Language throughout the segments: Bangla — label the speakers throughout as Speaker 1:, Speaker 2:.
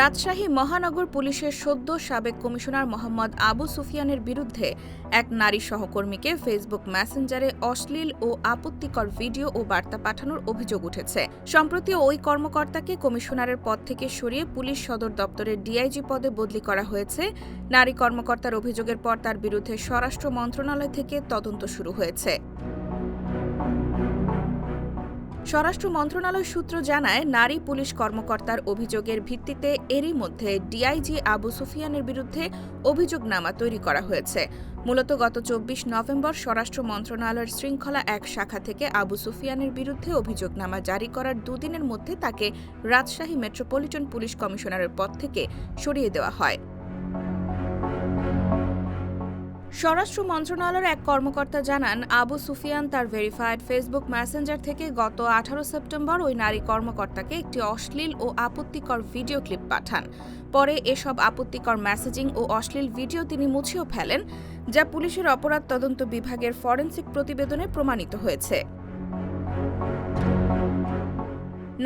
Speaker 1: রাজশাহী মহানগর পুলিশের সদ্য সাবেক কমিশনার মোহাম্মদ আবু সুফিয়ানের বিরুদ্ধে এক নারী সহকর্মীকে ফেসবুক মেসেঞ্জারে অশ্লীল ও আপত্তিকর ভিডিও ও বার্তা পাঠানোর অভিযোগ উঠেছে। সম্প্রতি ওই কর্মকর্তাকে কমিশনারের পদ থেকে সরিয়ে পুলিশ সদর দপ্তরের ডিআইজি পদে বদলি করা হয়েছে। নারী কর্মকর্তার অভিযোগের পর তার বিরুদ্ধে স্বরাষ্ট্র মন্ত্রণালয় থেকে তদন্ত শুরু হয়েছে। স্বরাষ্ট্র মন্ত্রণালয় সূত্র জানায়, নারী পুলিশ কর্মকর্তার অভিযোগের ভিত্তিতে এরই মধ্যে ডিআইজি আবু সুফিয়ানের বিরুদ্ধে অভিযোগনামা তৈরি করা হয়েছে। মূলত গত চব্বিশ নভেম্বর স্বরাষ্ট্র মন্ত্রণালয়ের শৃঙ্খলা এক শাখা থেকে আবু সুফিয়ানের বিরুদ্ধে অভিযোগনামা জারি করার দুদিনের মধ্যে তাকে রাজশাহী মেট্রোপলিটন পুলিশ কমিশনারের পদ থেকে সরিয়ে দেওয়া হয়। স্বরাষ্ট্র মন্ত্রণালয়ের এক কর্মকর্তা জানান, আবু সুফিয়ান তার ভেরিফাইড ফেসবুক মেসেঞ্জার থেকে গত আঠারো সেপ্টেম্বর ওই নারী কর্মকর্তাকে একটি অশ্লীল ও আপত্তিকর ভিডিও ক্লিপ পাঠান। পরে এসব আপত্তিকর মেসেজিং ও অশ্লীল ভিডিও তিনি মুছেও ফেলেন, যা পুলিশের অপরাধ তদন্ত বিভাগের ফরেন্সিক প্রতিবেদনে প্রমাণিত হয়েছে।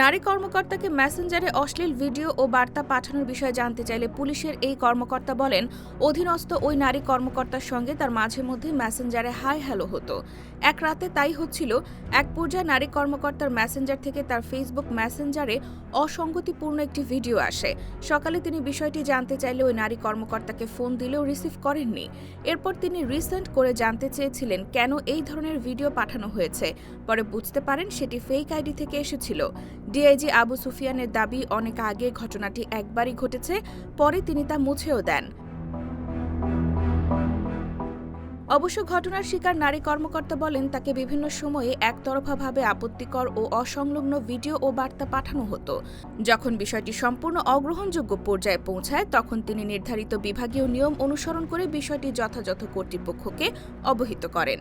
Speaker 1: নারী কর্মকর্তাকে মেসেঞ্জারে অশ্লীল ভিডিও ও বার্তা পাঠানোর বিষয়ে জানতে চাইলে পুলিশের এই কর্মকর্তা বলেন, অধীনস্থ ওই নারী কর্মকর্তার সঙ্গে তার মাঝে মধ্যে মেসেঞ্জারে হাই হ্যালো হতো। এক রাতে তাই হচ্ছিল, এক পর্যায়ে নারী কর্মকর্তার মেসেঞ্জার থেকে তার ফেসবুক মেসেঞ্জারে অসঙ্গতিপূর্ণ একটি ভিডিও আসে। সকালে তিনি বিষয়টি জানতে চাইলে ওই নারী কর্মকর্তাকে ফোন দিলেও রিসিভ করেননি। এরপর তিনি রিসেন্ট করে জানতে চেয়েছিলেন কেন এই ধরনের ভিডিও পাঠানো হয়েছে। পরে বুঝতে পারেন সেটি ফেক আইডি থেকে এসেছিল। ডিআইজি আবু সুফিয়ানের দাবি, অনেক আগে ঘটনাটি একবারই ঘটেছে, পরে তিনি তা মুছেও দেন। অবশ্য ঘটনার শিকার নারী কর্মকর্তা বলেন, তাকে বিভিন্ন সময়ে একতরফাভাবে আপত্তিকর ও অসংলগ্ন ভিডিও ও বার্তা পাঠানো হতো। যখন বিষয়টি সম্পূর্ণ অগ্রহণযোগ্য পর্যায়ে পৌঁছায়, তখন তিনি নির্ধারিত বিভাগীয় নিয়ম অনুসরণ করে বিষয়টি যথাযথ কর্তৃপক্ষকে অবহিত করেন।